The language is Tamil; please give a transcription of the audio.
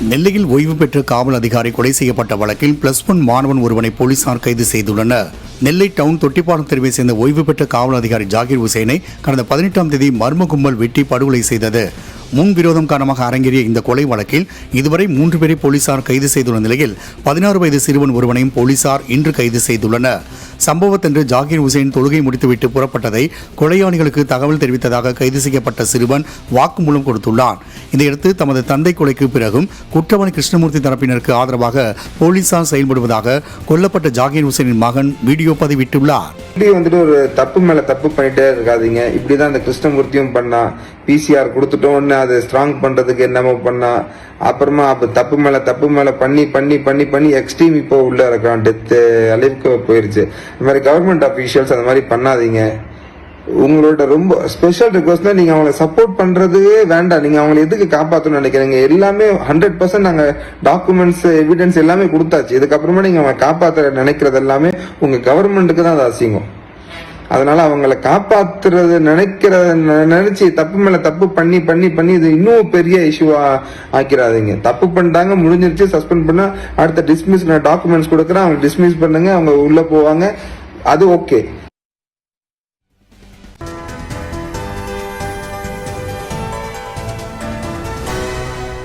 நெல்லையில் ஓய்வு பெற்ற காவல் அதிகாரி கொலை செய்யப்பட்ட வழக்கில் பிளஸ் ஒன் மாணவன் ஒருவனை போலீசார் கைது செய்துள்ளனர். நெல்லை டவுன் தொட்டிப்பாலம் தெருவை சேர்ந்த ஓய்வு பெற்ற காவல் அதிகாரி ஜாகிர் ஹுசேனை கடந்த பதினெட்டாம் தேதி மர்ம கும்பல் வெட்டி படுகொலை செய்தது. முன்விரோதம் காரணமாக அரங்கேறிய இந்த கொலை வழக்கில் இதுவரை மூன்று பேரை போலீசார் கைது செய்துள்ள நிலையில் பதினாறு வயது சிறுவன் ஒருவனையும் போலீசார் இன்று கைது செய்துள்ளனர். சம்பவத்தன்று ஜாகிர் ஹுசைன் தொழுகை முடித்துவிட்டு புறப்பட்டதை கொலையாளிகளுக்கு தகவல் தெரிவித்ததாக கைது செய்யப்பட்ட சிறுவன் வாக்குமூலம் கொடுத்துள்ளான். இதையடுத்து தமது தந்தை கொலைக்கு பிறகும் குற்றவாளி கிருஷ்ணமூர்த்தி தரப்பினருக்கு ஆதரவாக போலீசார் செயல்படுவதாக கொல்லப்பட்ட ஜாகிர் ஹுசைனின் மகன் வீடியோ பதிவிட்டுள்ளார். இப்படி வந்துட்டு ஒரு தப்பு மேல தப்பு பண்ணிட்டே இருக்காதீங்க. இப்படிதான் இந்த கிருஷ்ணமூர்த்தியும் பண்ணால் பிசிஆர் கொடுத்துட்டோன்னு அதை ஸ்ட்ராங் பண்றதுக்கு என்னமோ பண்ணால் அப்புறமா அப்ப தப்பு மேல தப்பு மேல பண்ணி பண்ணி பண்ணி பண்ணி எக்ஸ்ட்ரீம் இப்போ உள்ள இருக்கான் டெத்து அளவுக்கு போயிருச்சு. இந்த மாதிரி கவர்மெண்ட் அஃபீஷியல்ஸ் அந்த மாதிரி பண்ணாதீங்க. உங்களோட ரொம்ப ஸ்பெஷல் ரிக்வஸ்ட்னா நீங்க அவங்கள சப்போர்ட் பண்றதுவே வேண்டாம். நீங்க அவங்களை எதுக்கு காப்பாற்றணும்னு நினைக்கிறீங்க? எல்லாமே ஹண்ட்ரட் பர்சன்ட் நாங்க டாக்குமெண்ட்ஸ் எவிடன்ஸ் எல்லாமே கொடுத்தாச்சு. இதுக்கப்புறமா நீங்க அவங்க காப்பாற்ற நினைக்கிறது எல்லாமே உங்க கவர்மெண்ட்டுக்கு தான் அது அசிங்கம். அதனால அவங்கள காப்பாத்துறது நினைக்கிறத நினைச்சு தப்பு மேல தப்பு பண்ணி பண்ணி பண்ணி இது இன்னும் பெரிய இஷ்யூவா ஆக்கிடாதீங்க. தப்பு பண்ணிட்டாங்க முடிஞ்சிருச்சு சஸ்பெண்ட் பண்ணா அடுத்த டிஸ்மிஸ் நான் டாக்குமெண்ட்ஸ் கொடுக்குறேன் அவங்க டிஸ்மிஸ் பண்ணுங்க அவங்க உள்ள போவாங்க. அது ஓகே